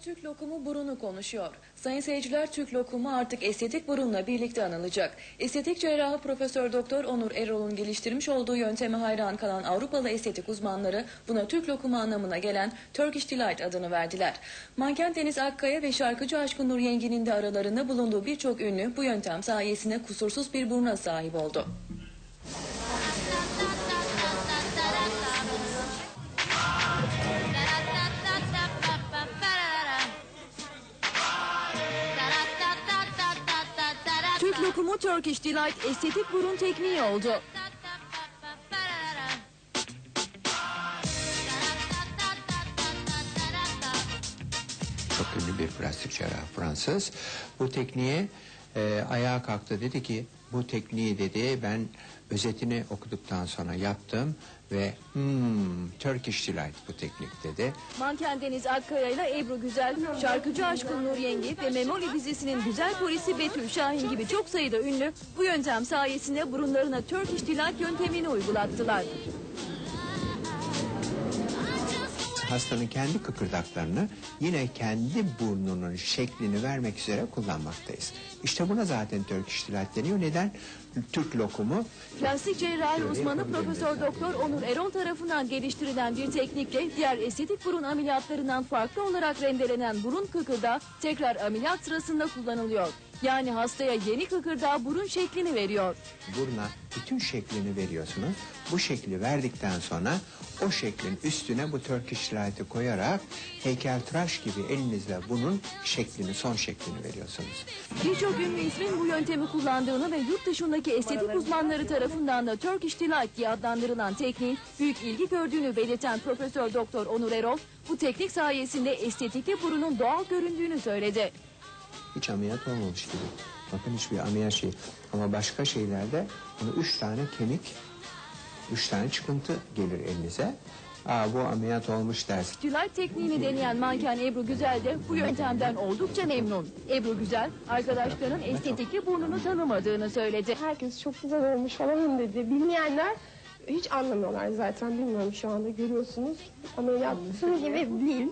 Türk lokumu burunu konuşuyor. Sayın seyirciler Türk lokumu artık estetik burunla birlikte anılacak. Estetik cerrahı Profesör Doktor Onur Erol'un geliştirmiş olduğu yönteme hayran kalan Avrupalı estetik uzmanları buna Türk lokumu anlamına gelen Turkish Delight adını verdiler. Manken Deniz Akkaya ve şarkıcı Aşkın Nur Yengi'nin de aralarında bulunduğu birçok ünlü bu yöntem sayesinde kusursuz bir buruna sahip oldu. Türk lokumu Turkish Delight estetik burun tekniği oldu. çok ünlü bir plastik cerrah Fransız. Bu tekniğe e, ayağa kalktı dedi ki bu tekniği dedi ben özetini okuduktan sonra yaptım ve hmm, Turkish Delight bu teknik dedi. Manken Deniz Akkaya ile Ebru Güzel, şarkıcı Aşkın Nur Yengi ve Memoli dizisinin güzel polisi Betül Şahin gibi çok sayıda ünlü bu yöntem sayesinde burunlarına Turkish Delight yöntemini uygulattılar. Hastanın kendi kıkırdaklarını yine kendi burnunun şeklini vermek üzere kullanmaktayız. İşte buna zaten Turkish Delight deniyor. Neden? Türk lokumu Plastik cerrahi uzmanı Profesör Doktor Onur Erol tarafından geliştirilen bir teknikle diğer estetik burun ameliyatlarından farklı olarak rendelenen burun kıkırdağı tekrar ameliyat sırasında kullanılıyor. Yani hastaya yeni kıkırdağı burun şeklini veriyor. buruna bütün şeklini veriyorsunuz. Bu şekli verdikten sonra o şeklin üstüne bu Turkish Delight'ı koyarak heykeltıraş gibi elinizle bunun şeklini, son şeklini veriyorsunuz. Birçok ünlü ismin bu yöntemi kullandığını ve yurt dışındaki estetik uzmanları tarafından da Turkish Delight diye adlandırılan tekniğin büyük ilgi gördüğünü belirten Profesör Doktor Onur Erol, bu teknik sayesinde estetikli burunun doğal göründüğünü söyledi. Hiç ameliyat olmamış gibi. Bakın hiçbir ameliyat şey. Ama başka şeylerde bunu üç tane kemik, üç tane çıkıntı gelir elinize. Aa bu ameliyat olmuş dersin. Delight tekniğini deneyen manken Ebru Güzel de bu yöntemden oldukça memnun. Ebru Güzel, arkadaşlarının estetikli burnunu tanımadığını söyledi. Herkes çok güzel olmuş falan dedi. Bilmeyenler hiç anlamıyorlar zaten. Bilmiyorum şu anda görüyorsunuz. Ameliyat gibi değil.